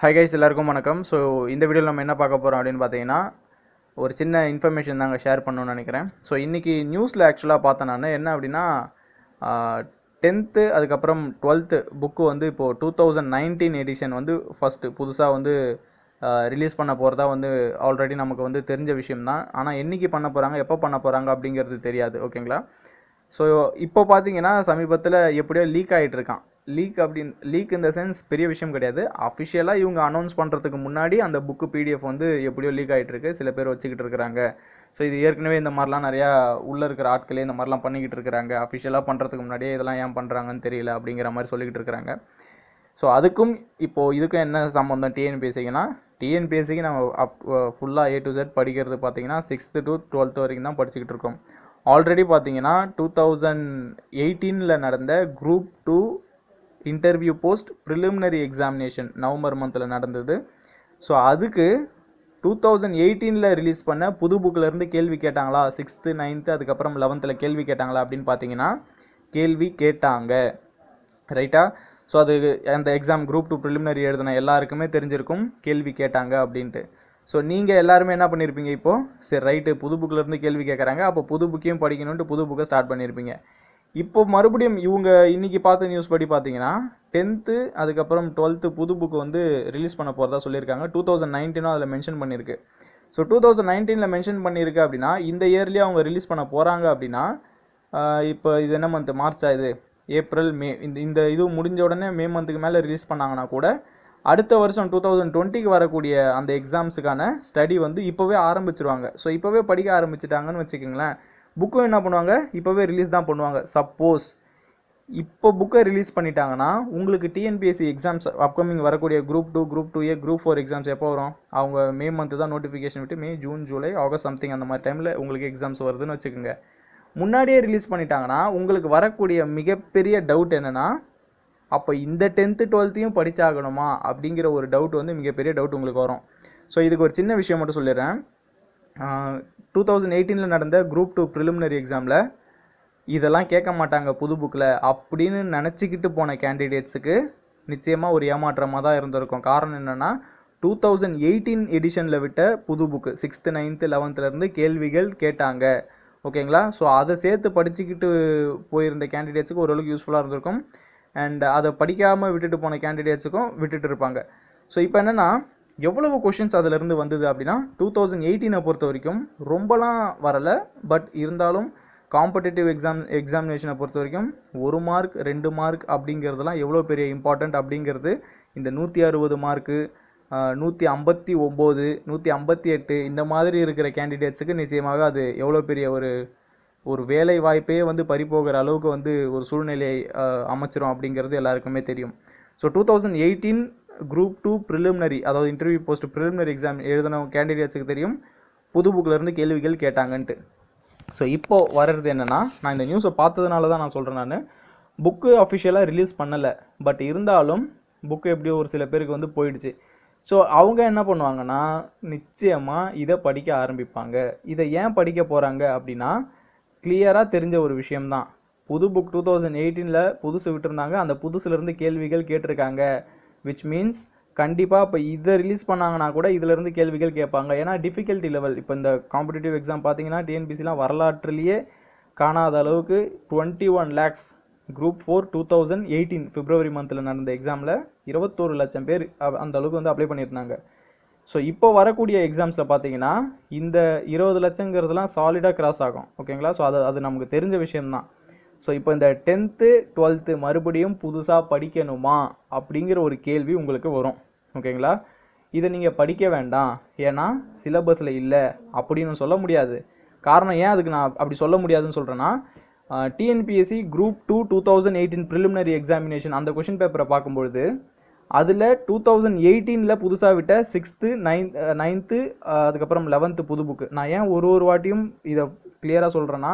Hi guys எல்லாருக்கும் வணக்கம். So இந்த வீடியோவில் நம்ம என்ன பார்க்க போகிறோம் அப்படின்னு பார்த்தீங்கன்னா ஒரு சின்ன இன்ஃபர்மேஷன் தாங்க ஷேர் பண்ணணும்னு நினைக்கிறேன். ஸோ இன்றைக்கி நியூஸில் ஆக்சுவலாக பார்த்தேன் நான். என்ன அப்படின்னா டென்த்து அதுக்கப்புறம் டுவெல்த்து புக்கு வந்து இப்போது டூ தௌசண்ட் நைன்டீன் எடிஷன் வந்து ஃபஸ்ட்டு புதுசாக வந்து ரிலீஸ் பண்ண போகிறதா வந்து ஆல்ரெடி நமக்கு வந்து தெரிஞ்ச விஷயம்தான். ஆனால் என்னைக்கு பண்ண போகிறாங்க எப்போ பண்ண போகிறாங்க அப்படிங்கிறது தெரியாது. ஓகேங்களா ஸோ இப்போ பார்த்தீங்கன்னா சமீபத்தில் எப்படியோ லீக் ஆகிட்டு இருக்கான். லீக் அப்படின் லீக் இந்த சென்ஸ் பெரிய விஷயம் கிடையாது. அஃபிஷியலாக இவங்க அனௌன்ஸ் பண்ணுறதுக்கு முன்னாடி அந்த புக்கு பிடிஎஃப் வந்து எப்படியோ லீக் ஆகிட்டுருக்கு சில பேர் வச்சுக்கிட்டு இருக்கிறாங்க. ஸோ இது ஏற்கனவே இந்த மாதிரிலாம் நிறையா உள்ளே இருக்கிற ஆட்களே இந்த மாதிரிலாம் பண்ணிக்கிட்டு இருக்கிறாங்க. அஃபிஷியலாக பண்ணுறதுக்கு முன்னாடியே இதெல்லாம் ஏன் பண்ணுறாங்கன்னு தெரியல அப்படிங்கிற மாதிரி சொல்லிக்கிட்டு இருக்கிறாங்க. ஸோ அதுக்கும் இப்போது இதுக்கும் என்ன சம்மந்தம் டிஎன்பிஎஸ்சிக்குன்னா டிஎன்பிஎஸ்சிக்கு நம்ம அப் ஃபுல்லாக ஏ டு செட் படிக்கிறது பார்த்தீங்கன்னா சிக்ஸ்த்து டு டுவெல்த்து வரைக்கும் தான் படிச்சுக்கிட்டு இருக்கோம். ஆல்ரெடி பார்த்தீங்கன்னா டூ தௌசண்ட் எயிட்டீனில் நடந்த group two interview post preliminary examination November மந்தில் நடந்தது. ஸோ அதுக்கு டூ தௌசண்ட் எயிட்டீனில் ரிலீஸ் பண்ண புது புக்கிலேருந்து கேள்வி கேட்டாங்களா? சிக்ஸ்த்து நைன்த்து அதுக்கப்புறம் லெவன்த்தில் கேள்வி கேட்டாங்களா அப்படின்னு பார்த்தீங்கன்னா கேள்வி கேட்டாங்க. ரைட்டா ஸோ அது அந்த எக்ஸாம் குரூப் டூ ப்ரிலிமினரி எழுதின எல்லாருக்குமே தெரிஞ்சிருக்கும். கேள்வி கேட்டாங்க அப்படின்ட்டு. ஸோ நீங்கள் எல்லாருமே என்ன பண்ணியிருப்பீங்க இப்போது சரி ரைட்டு புது புக்கிலேருந்து கேள்வி கேட்குறாங்க அப்போ புது புக்கையும் படிக்கணுன்ட்டு புது புக்கை ஸ்டார்ட் பண்ணியிருப்பீங்க இப்போ மறுபடியும் இவங்க இன்னைக்கு பார்த்த நியூஸ் படி பார்த்தீங்கன்னா டென்த்து அதுக்கப்புறம் டுவெல்த்து புது புக்கு வந்து ரிலீஸ் பண்ண போகிறதா சொல்லியிருக்காங்க. டூ தௌசண்ட் நைன்டீனும் அதில் மென்ஷன் பண்ணியிருக்கு. ஸோ டூ தௌசண்ட் நைன்டீனில் மென்ஷன் பண்ணியிருக்கு அப்படின்னா இந்த இயர்லேயே அவங்க ரிலீஸ் பண்ண போகிறாங்க அப்படின்னா இப்போ இது என்ன மந்த் மார்ச்சா இது? ஏப்ரல் மே இந்த இந்த இது முடிஞ்ச உடனே மே மந்த்துக்கு மேலே ரிலீஸ் பண்ணாங்கன்னா கூட அடுத்த வருஷம் டூ தௌசண்ட் டுவெண்ட்டிக்கு வரக்கூடிய அந்த எக்ஸாம்ஸுக்கான ஸ்டடி வந்து இப்போவே ஆரம்பிச்சிருவாங்க. ஸோ இப்போவே படிக்க ஆரம்பிச்சிட்டாங்கன்னு வச்சுக்கோங்களேன். புக்கும் என்ன பண்ணுவாங்க? இப்போவே ரிலீஸ் தான் பண்ணுவாங்க. சப்போஸ் இப்போ புக்கை ரிலீஸ் பண்ணிட்டாங்கன்னா உங்களுக்கு டிஎன்பிஎஸ்சி எக்ஸாம்ஸ் அப்கமிங் வரக்கூடிய group two group two A group four exams எப்போ வரும்? அவங்க மே மந்த்து தான் நோட்டிஃபிகேஷன் விட்டு May June July August something அந்த மாதிரி டைமில் உங்களுக்கு எக்ஸாம்ஸ் வருதுன்னு வச்சுக்கோங்க. முன்னாடியே ரிலீஸ் பண்ணிட்டாங்கன்னா உங்களுக்கு வரக்கூடிய மிகப்பெரிய டவுட் என்னென்னா அப்போ இந்த டென்த்து டுவெல்த்தையும் படித்தாகணுமா அப்படிங்கிற ஒரு டவுட் வந்து மிகப்பெரிய டவுட் உங்களுக்கு வரும். ஸோ இதுக்கு ஒரு சின்ன விஷயம் மட்டும் சொல்லிடுறேன். டூ தௌசண்ட் எயிட்டீனில் நடந்த குரூப் டூ ப்ரிலிமினரி எக்ஸாமில் இதெல்லாம் கேட்க மாட்டாங்க புது புக்கில் அப்படின்னு நினச்சிக்கிட்டு போன கேண்டிடேட்ஸுக்கு நிச்சயமாக ஒரு ஏமாற்றமாக தான் இருந்திருக்கும். காரணம் என்னென்னா டூ தௌசண்ட் எயிட்டீன் எடிஷனில் விட்ட புது புக்கு சிக்ஸ்த்து நைன்த்து லெவன்த்துலேருந்து கேள்விகள் கேட்டாங்க. ஓகேங்களா? ஸோ அதை சேர்த்து படிச்சுக்கிட்டு போயிருந்த கேண்டிடேட்ஸுக்கு ஓரளவுக்கு யூஸ்ஃபுல்லாக இருந்திருக்கும். அண்ட் அதை படிக்காமல் விட்டுட்டு போன கேண்டிடேட்ஸுக்கும் விட்டுட்டு இருப்பாங்க. ஸோ இப்போ என்னென்னா எவ்வளவு கொஷின்ஸ் அதிலிருந்து வந்தது அப்படின்னா டூ தௌசண்ட் எயிட்டீனை பொறுத்த வரைக்கும் ரொம்பலாம் வரலை. பட் இருந்தாலும் காம்படிட்டிவ் எக்ஸாம் எக்ஸாமினேஷனை பொறுத்த வரைக்கும் ஒரு மார்க் ரெண்டு மார்க் அப்படிங்கிறதுலாம் எவ்வளோ பெரிய இம்பார்ட்டண்ட் அப்படிங்கிறது இந்த நூற்றி அறுபது மார்க்கு நூற்றி ஐம்பத்தி ஒம்பது நூற்றி ஐம்பத்தி எட்டு இந்த மாதிரி இருக்கிற கேண்டிடேட்ஸுக்கு நிச்சயமாக அது எவ்வளோ பெரிய ஒரு ஒரு வேலை வாய்ப்பே வந்து பறிபோகிற அளவுக்கு வந்து ஒரு சூழ்நிலையை அமைச்சிரும் அப்படிங்கிறது எல்லாருக்குமே தெரியும். So two thousand eighteen group two preliminary அதாவது இன்டர்வியூ போஸ்ட் ப்ரிலிமினரி எக்ஸாம் எழுதின கேண்டிடேட்ஸுக்கு தெரியும். புது புக்கிலேருந்து கேள்விகள் கேட்டாங்கன்ட்டு. ஸோ இப்போது வர்றது என்னென்னா நான் இந்த நியூஸை பார்த்ததுனால தான் நான் சொல்கிறேன் நான். புக்கு அஃபிஷியலாக ரிலீஸ் பண்ணலை. பட் இருந்தாலும் புக்கு எப்படியோ ஒரு சில பேருக்கு வந்து போயிடுச்சு. ஸோ அவங்க என்ன பண்ணுவாங்கன்னா நிச்சயமாக இதை படிக்க ஆரம்பிப்பாங்க. இதை ஏன் படிக்க போகிறாங்க அப்படின்னா கிளியராக தெரிஞ்ச ஒரு விஷயம்தான். புது புக் டூ தௌசண்ட் எயிட்டீனில் புதுசு விட்டுருந்தாங்க. அந்த புதுசுலேருந்து கேள்விகள் கேட்டிருக்காங்க. விச் மீன்ஸ் கண்டிப்பாக இப்போ இதை ரிலீஸ் பண்ணாங்கன்னா கூட இதிலேருந்து கேள்விகள் கேட்பாங்க. ஏன்னா டிஃபிகல்ட்டி லெவல் இப்போ இந்த காம்படிட்டிவ் எக்ஸாம் பார்த்தீங்கன்னா டிஎன்பிசிலாம் வரலாற்றுலேயே காணாத அளவுக்கு twenty one lakhs group four two thousand eighteen February மந்தில் நடந்த எக்ஸாமில் இருபத்தோரு லட்சம் பேர் அந்த அளவுக்கு வந்து அப்ளை பண்ணியிருந்தாங்க. ஸோ இப்போ வரக்கூடிய எக்ஸாம்ஸில் பார்த்தீங்கன்னா இந்த இருபது லட்சங்கிறதுலாம் சாலிடாக கிராஸ் ஆகும். ஓகேங்களா ஸோ அது அது நமக்கு தெரிஞ்ச விஷயம்தான். ஸோ இப்போ இந்த டென்த்து டுவெல்த்து மறுபடியும் புதுசாக படிக்கணுமா அப்படிங்கிற ஒரு கேள்வி உங்களுக்கு வரும். ஓகேங்களா இதை நீங்கள் படிக்க வேண்டாம். ஏன்னா சிலபஸில் இல்லை அப்படின்னு சொல்ல முடியாது. காரணம் ஏன் அதுக்கு நான் அப்படி சொல்ல முடியாதுன்னு சொல்கிறேன்னா TNPSC group two two thousand eighteen preliminary examination அந்த கொஷின் பேப்பரை பார்க்கும்பொழுது அதில் டூ தௌசண்ட் எயிட்டீனில் புதுசாக விட்ட சிக்ஸ்த்து நைன்த் நைன்த்து அதுக்கப்புறம் லெவன்த்து புது புக்கு நான் ஏன் ஒரு ஒரு வாட்டியும் இதை கிளியராக சொல்கிறேன்னா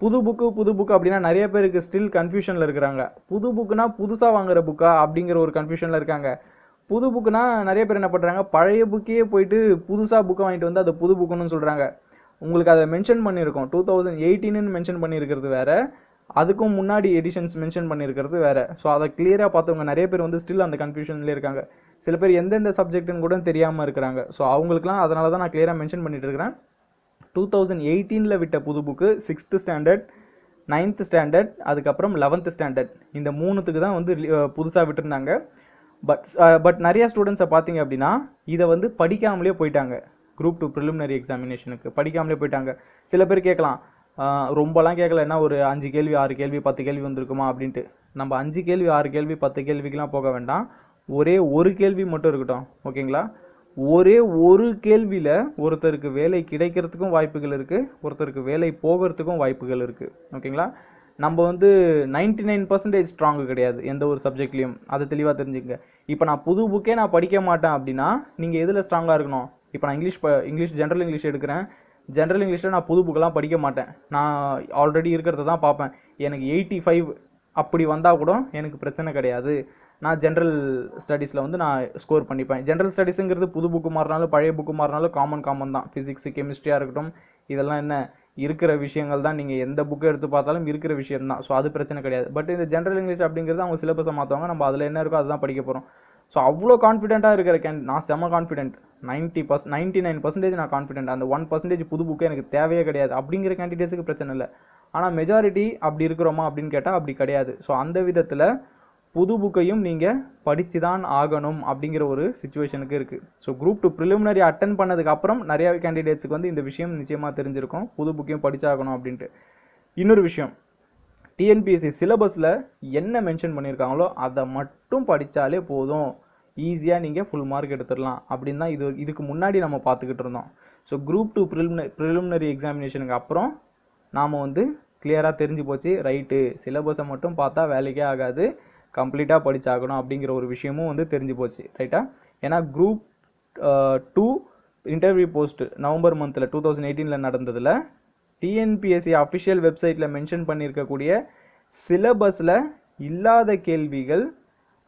புது புக்கு புது புக்கு அப்படின்னா நிறைய பேருக்கு ஸ்டில் கன்ஃபியூஷனில் இருக்கிறாங்க. புது புக்குனா புதுசாக வாங்குற புக்கா அப்படிங்கிற ஒரு கன்ஃபியூஷனில் இருக்காங்க. புது புக்குனா நிறைய பேர் என்ன பண்ணுறாங்க பழைய புக்கே போயிட்டு புதுசாக புக்கை வாங்கிட்டு வந்து அதை புது புக்குன்னு சொல்கிறாங்க உங்களுக்கு அதை மென்ஷன் பண்ணியிருக்கோம். டூ தௌசண்ட் எயிட்டீனுன்னு மென்ஷன் பண்ணியிருக்கிறது வேறு. அதுக்கும் முன்னாடி எடிஷன்ஸ் மென்ஷன் பண்ணியிருக்கிறது வேறு. ஸோ அதை கிளியராக பார்த்தவங்க நிறைய பேர் வந்து ஸ்டில் அந்த கன்ஃபியூஷன்லேயே இருக்காங்க. சில பேர் எந்தெந்த சப்ஜெக்ட்னு கூட தெரியாமல் இருக்கிறாங்க. ஸோ அவங்களுக்குலாம் அதனால தான் நான் கிளியராக மென்ஷன் பண்ணிட்டு இருக்கிறேன். டூ தௌசண்ட் எயிட்டீனில் விட்ட புது book sixth standard ninth standard அதுக்கப்புறம் லெவன்த்து ஸ்டாண்டர்ட் இந்த மூணுத்துக்கு தான் வந்து புதுசாக விட்டுருந்தாங்க. பட் பட் நிறையா ஸ்டூடெண்ட்ஸை பார்த்தீங்க அப்படின்னா இதை வந்து படிக்காமலே போயிட்டாங்க. குரூப் டூ ப்ரிலிமினரி எக்ஸாமினேஷனுக்கு படிக்காமலே போயிட்டாங்க. சில பேர் கேட்கலாம் ரொம்பலாம் கேட்கல என்ன ஒரு அஞ்சு கேள்வி ஆறு கேள்வி பத்து கேள்வி வந்திருக்குமா அப்படின்ட்டு. நம்ம அஞ்சு கேள்வி ஆறு கேள்வி பத்து கேள்விக்கெலாம் போக வேண்டாம். ஒரே ஒரு கேள்வி மட்டும் இருக்கட்டும் ஓகேங்களா? ஒரே ஒரு கேள்வியில் ஒருத்தருக்கு வேலை கிடைக்கிறதுக்கும் வாய்ப்புகள் இருக்குது ஒருத்தருக்கு வேலை போகிறதுக்கும் வாய்ப்புகள் இருக்குது ஓகேங்களா? நம்ம வந்து 99% நைன் பர்சன்டேஜ் ஸ்ட்ராங்கு கிடையாது எந்த ஒரு சப்ஜெக்ட்லேயும் அதை தெளிவாக தெரிஞ்சுக்கங்க இப்போ நான் புது புக்கே நான் படிக்க மாட்டேன் அப்படின்னா நீங்கள் எதில் ஸ்ட்ராங்காக இருக்கணும்? இப்போ நான் இங்கிலீஷ் ப இங்கிலீஷ் ஜென்ரல் இங்கிலீஷ் எடுக்கிறேன். ஜென்ரல் இங்கிலீஷில் நான் புது புக்கெல்லாம் படிக்க மாட்டேன். நான் ஆல்ரெடி இருக்கிறத தான் பார்ப்பேன். எனக்கு எயிட்டி ஃபைவ் அப்படி வந்தால் கூட எனக்கு பிரச்சனை கிடையாது. நான் ஜென்ரல் ஸ்டடீஸில் வந்து நான் ஸ்கோர் பண்ணிப்பேன். ஜென்ரல் ஸ்டடீஸுங்கிறது புது புக்கு மாறினாலும் பழைய புக்கு மாறினாலும் காமன் காமன் தான். ஃபிசிக்ஸ் கெமிஸ்ட்ரியாக இருக்கட்டும் இதெல்லாம் என்ன? இருக்கிற விஷயங்கள் தான் நீங்கள் எந்த புக்கை எடுத்து பார்த்தாலும் இருக்கிற விஷயம் தான். ஸோ அது பிரச்சனை கிடையாது. பட் இந்த ஜென்ரல் இங்கிலீஷ் அப்படிங்கிறது அவங்க சிலபஸை மாற்றுவாங்க நம்ம அதில் என்ன இருக்கோ அதுதான் படிக்க போகிறோம் ஸோ அவ்வளோ கான்ஃபிடென்ட்டாக இருக்கிற கேன் நான் செம confident ninety per ninety nine percentage நான் கான்ஃபிடென்ட் அந்த ஒன் பர்சன்டேஜ் புது புக்கு எனக்கு தேவையே கிடையாது. அப்படிங்கிற கேண்டிடேட்ஸுக்கு பிரச்சனை இல்லை. ஆனால் மெஜாரிட்டி அப்படி இருக்கிறோமா அப்படின்னு கேட்டால் அப்படி கிடையாது. ஸோ அந்த விதத்தில் புது புக்கையும் நீங்கள் படித்து தான் ஆகணும் அப்படிங்கிற ஒரு சுச்சுவேஷனுக்கு இருக்குது so group two preliminary attend பண்ணதுக்கப்புறம் நிறையா நிறைய கேண்டிடேட்ஸுக்கு வந்து இந்த விஷயம் நிச்சயமாக தெரிஞ்சிருக்கும். புது புக்கையும் படித்தாகணும் அப்படின்ட்டு. இன்னொரு விஷயம். டிஎன்பிஎஸ்சி சிலபஸில் என்ன மென்ஷன் பண்ணியிருக்காங்களோ அதை மட்டும் படித்தாலே போதும். ஈஸியாக நீங்கள் ஃபுல் மார்க் எடுத்துடலாம் அப்படின்னு தான் இது இதுக்கு முன்னாடி நம்ம பார்த்துக்கிட்டு இருந்தோம். So group two preliminary preliminary எக்ஸாமினேஷனுக்கு அப்புறம் நாம் வந்து கிளியராக தெரிஞ்சு போச்சு. ரைட்டு சிலபஸை மட்டும் பார்த்தா வேலைக்கே ஆகாது. கம்ப்ளீட்டாக படித்தாகணும் அப்படிங்கிற ஒரு விஷயமும் வந்து தெரிஞ்சு போச்சு ரைட்டா? ஏன்னா group two interview post November மந்தில் டூ தௌசண்ட் எயிட்டீனில் நடந்ததில் டிஎன்பிஎஸ்சி அஃபிஷியல் வெப்சைட்டில் மென்ஷன் பண்ணியிருக்கக்கூடிய சிலபஸில் இல்லாத கேள்விகள்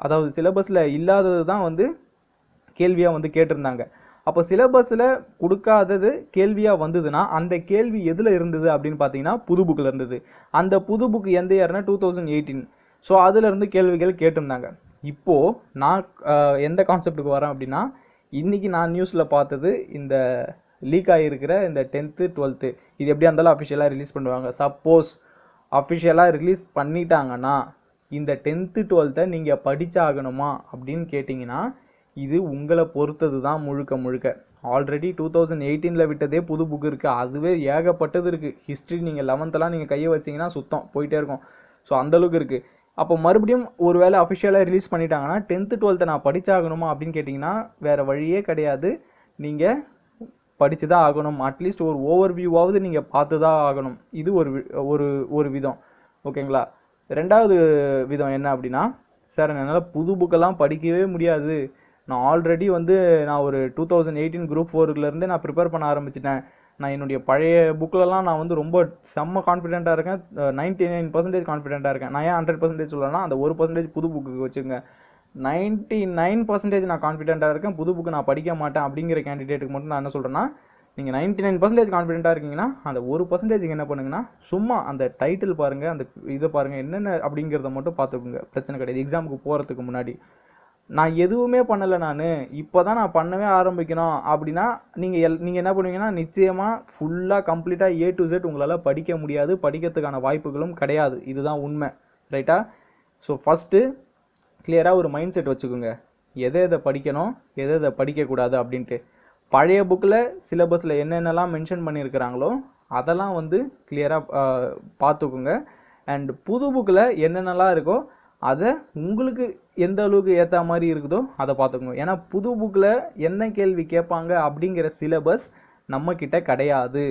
அதாவது சிலபஸில் இல்லாதது தான் வந்து கேள்வியாக வந்து கேட்டிருந்தாங்க. அப்போ சிலபஸில் கொடுக்காதது கேள்வியாக வந்ததுன்னா அந்த கேள்வி எதில் இருந்தது அப்படின்னு பார்த்தீங்கன்னா புது புக்கில் இருந்தது. அந்த புது புக் எந்த இயர்னா டூ தௌசண்ட் எயிட்டீன் ஸோ அதுலேருந்து கேள்விகள் கேட்டிருந்தாங்க. இப்போது நான் எந்த கான்செப்ட்டுக்கு வரேன் அப்படின்னா இன்றைக்கி நான் நியூஸில் பார்த்தது இந்த லீக் ஆகியிருக்கிற இந்த டென்த்து டுவெல்த்து இது எப்படியா இருந்தாலும் அஃபிஷியலாக ரிலீஸ் பண்ணுவாங்க. சப்போஸ் அஃபிஷியலாக ரிலீஸ் பண்ணிட்டாங்கன்னா இந்த டென்த்து டுவெல்த்தை நீங்கள் படித்தாகணுமா அப்படின்னு கேட்டிங்கன்னா இது உங்களை பொறுத்தது தான் முழுக்க முழுக்க. ஆல்ரெடி டூ தௌசண்ட் எயிட்டீனில் விட்டதே புது புக்கு இருக்குது அதுவே ஏகப்பட்டது இருக்குது ஹிஸ்ட்ரி நீங்கள் லெவன்த்தெல்லாம் நீங்கள் கையை வச்சிங்கன்னா சுத்தம் போயிட்டே இருக்கும். ஸோ அந்தளவுக்கு இருக்குது அப்போ மறுபடியும் ஒரு வேளை அஃபிஷியலாக ரிலீஸ் பண்ணிட்டாங்கன்னா டென்த்து டுவெல்த்தை நான் படித்தாகணுமா அப்படின்னு கேட்டிங்கன்னா வேறு வழியே கிடையாது. நீங்கள் படித்து தான் ஆகணும் அட்லீஸ்ட் ஒரு ஓவர் வியூவாவது நீங்கள் பார்த்து தான் ஆகணும். இது ஒரு வி- ஒரு ஒரு விதம். ஓகேங்களா? ரெண்டாவது விதம் என்ன அப்படின்னா சார் என்னால் புது புக்கெல்லாம் படிக்கவே முடியாது. நான் ஆல்ரெடி வந்து நான் ஒரு டூ தௌசண்ட் எயிட்டீன் குரூப் ஃபோருக்குலேருந்தே நான் ப்ரிப்பேர் பண்ண ஆரம்பிச்சிட்டேன். நான் என்னுடைய பழைய புக்கிலலாம் நான் வந்து ரொம்ப செம்ம கான்ஃபிடென்ட்டாக இருக்கேன். நைன்டி நைன் பர்சன்டேஜ் கான்ஃபிடென்ட்டாக இருக்கேன். நான் ஏன் ஹண்ட்ரட் பர்சன்டேஜ் சொல்லலைன்னா அந்த ஒரு பர்சன்டேஜ் புது புக்கு வச்சுங்க நைன்ட்டி நைன் பர்சன்டேஜ் நான் கான்ஃபிடென்ட்டாக இருக்கேன். புது புக்கு நான் படிக்க மாட்டேன் அப்படிங்கிற கேண்டிடேட்டுக்கு மட்டும் நான் என்ன சொல்கிறேன்னா நீங்கள் நைன்ட்டி நைன் பர்சன்டேஜ் கான்ஃபிடென்ட்டாக இருக்கீங்கன்னா அந்த ஒரு பர்சன்டேஜ் என்ன பண்ணுங்கன்னா சும்மா அந்த டைட்டில் பாருங்கள் அந்த இதை பாருங்கள் என்னென்ன அப்படிங்கிறத மட்டும் பார்த்துக்குங்க. பிரச்சனை கிடையாது. எக்ஸாமுக்கு போகிறதுக்கு முன்னாடி. நான் எதுவுமே பண்ணலை நான். இப்போ தான் நான் பண்ணவே ஆரம்பிக்கணும். அப்படின்னா நீங்கள் எல் நீங்கள் என்ன பண்ணுவீங்கன்னா நிச்சயமாக ஃபுல்லாக கம்ப்ளீட்டாக ஏ டு செட் உங்களால் படிக்க முடியாது. படிக்கிறதுக்கான வாய்ப்புகளும் கிடையாது. இதுதான் உண்மை. ரைட்டா ஸோ ஃபஸ்ட்டு கிளியராக ஒரு மைண்ட் செட் வச்சுக்கோங்க. எதை எதை படிக்கணும்? எதை எதை படிக்கக்கூடாது? அப்படின்ட்டு. பழைய புக்கில் சிலபஸில் என்னென்னலாம் மென்ஷன் பண்ணியிருக்கிறாங்களோ அதெல்லாம் வந்து கிளியராக பார்த்துக்குங்க. அண்ட் புது புக்கில் என்னென்னலாம் இருக்கோ அதை உங்களுக்கு எந்த அளவுக்கு ஏற்ற மாதிரி இருக்குதோ அதை பார்த்துக்கோங்க. ஏன்னா புது புக்கில் என்ன கேள்வி கேட்பாங்க அப்படிங்கிற சிலபஸ் நம்மக்கிட்ட கிடையாது.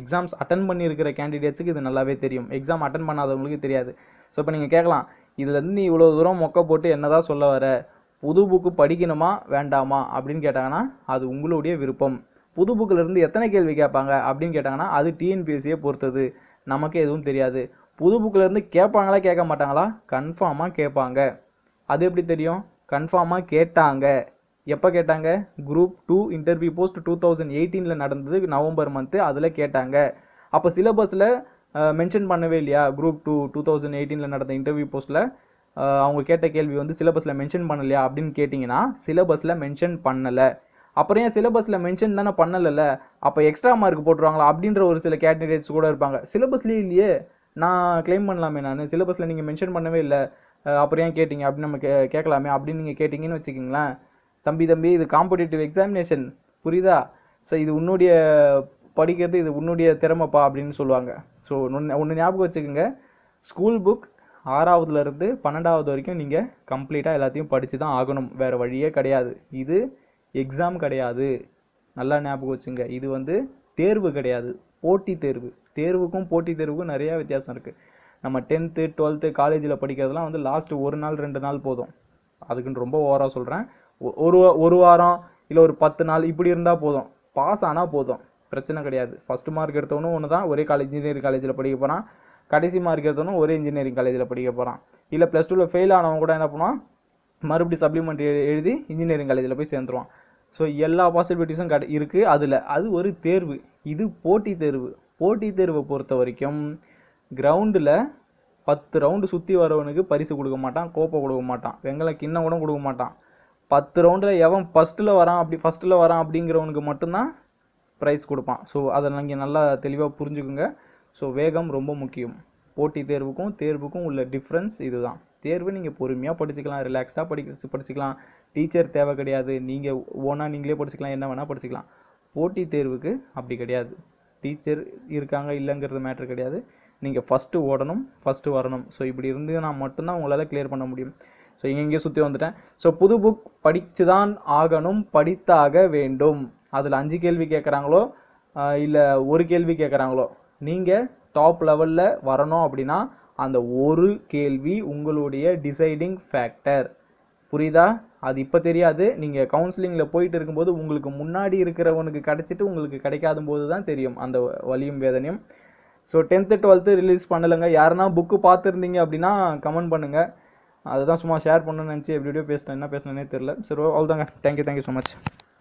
எக்ஸாம்ஸ் அட்டன் பண்ணியிருக்கிற கேண்டிடேட்ஸுக்கு இது நல்லாவே தெரியும். எக்ஸாம் அட்டன் பண்ணாதவங்களுக்கு தெரியாது. ஸோ இப்போ நீங்கள் கேட்கலாம் இதுலேருந்து நீ இவ்வளோ தூரம் மொக்க போட்டு என்னதான் சொல்ல வர? புது புக்கு படிக்கணுமா? வேண்டாமா? அப்படின்னு கேட்டாங்கன்னா அது உங்களுடைய விருப்பம். புது புக்கிலேருந்து எத்தனை கேள்வி கேட்பாங்க அப்படின்னு கேட்டாங்கன்னா அது டிஎன்பிஎஸ்சியை பொறுத்தது. நமக்கு எதுவும் தெரியாது. புது புக்கில் இருந்து கேட்பாங்களா கேட்க மாட்டாங்களா கன்ஃபார்மாக கேட்பாங்க. அது எப்படி தெரியும்? கன்ஃபார்மாக கேட்டாங்க. எப்போ கேட்டாங்க? Group two interview post two thousand எயிட்டீனில் நடந்தது நவம்பர் மந்த்து. அதில் கேட்டாங்க. அப்போ சிலபஸில் மென்ஷன் பண்ணவே இல்லையா? குரூப் டூ டூ தௌசண்ட் எயிட்டீனில் நடந்த இன்டர்வியூ போஸ்ட்டில் அவங்க கேட்ட கேள்வி வந்து சிலபஸில் மென்ஷன் பண்ணலையா அப்படின்னு கேட்டிங்கன்னா சிலபஸில் மென்ஷன் பண்ணலை. அப்புறம் ஏன் சிலபஸில் மென்ஷன் தானே பண்ணலைல்ல? அப்போ எக்ஸ்ட்ரா மார்க் போட்டுருவாங்களா? அப்படின்ற ஒரு சில கேண்டிடேட்ஸ் கூட இருப்பாங்க. சிலபஸ்லேயே இல்லையே. நான் க்ளைம் பண்ணலாமே நான். சிலபஸில் நீங்கள் மென்ஷன் பண்ணவே இல்லை. அப்புறம் ஏன் கேட்டிங்க? அப்படின்னு நம்ம கே கேட்கலாமே. அப்படின்னு நீங்கள் கேட்டிங்கன்னு வச்சுக்கிங்களேன். தம்பி தம்பி இது காம்படிட்டிவ் எக்ஸாமினேஷன் புரியுதா? ஸோ இது உன்னுடைய படிக்கிறது இது உன்னுடைய திறமைப்பா அப்படின்னு சொல்லுவாங்க. ஸோ ஒன்று ஒன்று ஞாபகம் வச்சுக்கோங்க. ஸ்கூல் புக் ஆறாவதுலேருந்து பன்னெண்டாவது வரைக்கும் நீங்கள் கம்ப்ளீட்டாக எல்லாத்தையும் படித்து தான் ஆகணும். வேறு வழியே கிடையாது. இது எக்ஸாம் கிடையாது. நல்லா ஞாபகம் வச்சுங்க. இது வந்து தேர்வு கிடையாது. போட்டி தேர்வு. தேர்வுக்கும் போட்டி தேர்வுக்கும் நிறையா வித்தியாசம் இருக்குது நம்ம டென்த்து டுவெல்த்து காலேஜில் படிக்கிறதுலாம் வந்து லாஸ்ட்டு ஒரு நாள் ரெண்டு நாள் போதும். அதுக்குன்னு ரொம்ப ஓவராக சொல்கிறேன் ஒரு ஒரு வாரம் இல்லை ஒரு பத்து நாள் இப்படி இருந்தால் போதும். பாஸ் ஆனால் போதும். பிரச்சனை கிடையாது. ஃபஸ்ட்டு மார்க் எடுத்தவனும் ஒன்று தான் ஒரே காலேஜ் இன்ஜினியரிங் காலேஜில் படிக்க போகிறான் கடைசி மார்க் எடுத்தவனும் ஒரே இன்ஜினியரிங் காலேஜில் படிக்க போகிறான் இல்லை ப்ளஸ் டூவில் ஃபெயில் ஆனவன் கூட என்ன பண்ணுவான்? மறுபடியும் சப்ளிமெண்ட் எழுதி இன்ஜினியரிங் காலேஜில் போய் சேர்ந்துருவான். ஸோ எல்லா பாசிபிலிட்டிஸும் கட இருக்குது அதில் அது ஒரு தேர்வு. இது போட்டி தேர்வு. போட்டி தேர்வை பொறுத்த வரைக்கும் கிரவுண்டில் பத்து ரவுண்டு சுற்றி வரவனுக்கு பரிசு கொடுக்க மாட்டான் கோப்பை கொடுக்க மாட்டான் வெங்கல கிண்ணம் கூட கொடுக்க மாட்டான். பத்து ரவுண்டில் எவன் ஃபஸ்ட்டில் வரான் அப்படி ஃபஸ்ட்டில் வரான் அப்படிங்கிறவனுக்கு மட்டும்தான் ப்ரைஸ் கொடுப்பான். ஸோ அதை நீங்கள் நல்லா தெளிவாக புரிஞ்சுக்குங்க. ஸோ வேகம் ரொம்ப முக்கியம். போட்டி தேர்வுக்கும் தேர்வுக்கும் உள்ள டிஃப்ரென்ஸ் இதுதான். தேர்வு நீங்கள் பொறுமையாக படிச்சுக்கலாம் ரிலாக்ஸ்டாக படிக்க படிச்சுக்கலாம். டீச்சர் தேவை கிடையாது. நீங்கள் ஓனாக நீங்களே படிச்சுக்கலாம் என்ன வேணால் படிச்சுக்கலாம். போட்டி தேர்வுக்கு அப்படி கிடையாது. டீச்சர் இருக்காங்க இல்லைங்கிறது மேட்ரு கிடையாது. நீங்கள் ஃபஸ்ட்டு ஓடணும் ஃபஸ்ட்டு வரணும். ஸோ இப்படி இருந்ததுன்னா மட்டும்தான் உங்களால் கிளியர் பண்ண முடியும். ஸோ இங்கே சுற்றி வந்துட்டேன். ஸோ புது புக் படித்து தான் ஆகணும் படித்தாக வேண்டும். அதில் அஞ்சு கேள்வி கேட்குறாங்களோ இல்லை ஒரு கேள்வி கேட்குறாங்களோ நீங்கள் டாப் லெவலில் வரணும் அப்படின்னா அந்த ஒரு கேள்வி உங்களுடைய டிசைடிங் ஃபேக்டர் புரியுதா? அது இப்போ தெரியாது. நீங்கள் கவுன்சிலிங்கில் போயிட்டு இருக்கும்போது உங்களுக்கு முன்னாடி இருக்கிறவனுக்கு கிடச்சிட்டு உங்களுக்கு கிடைக்காத போது தான் தெரியும் அந்த வலியும் வேதனையும். ஸோ டென்த்து டுவெல்த்து ரிலீஸ் பண்ணலைங்க. யாருன்னா புக்கு பார்த்துருந்தீங்க அப்படின்னா கமெண்ட் பண்ணுங்கள் அதுதான் சும்மா ஷேர் பண்ணணும்னு நினச்சி எப்படி எப்படியோ பேசினேன் என்ன பேசினேனே தெரில சரி அவ்வளோதாங்க தேங்க்யூ தேங்க்யூ ஸோ மச்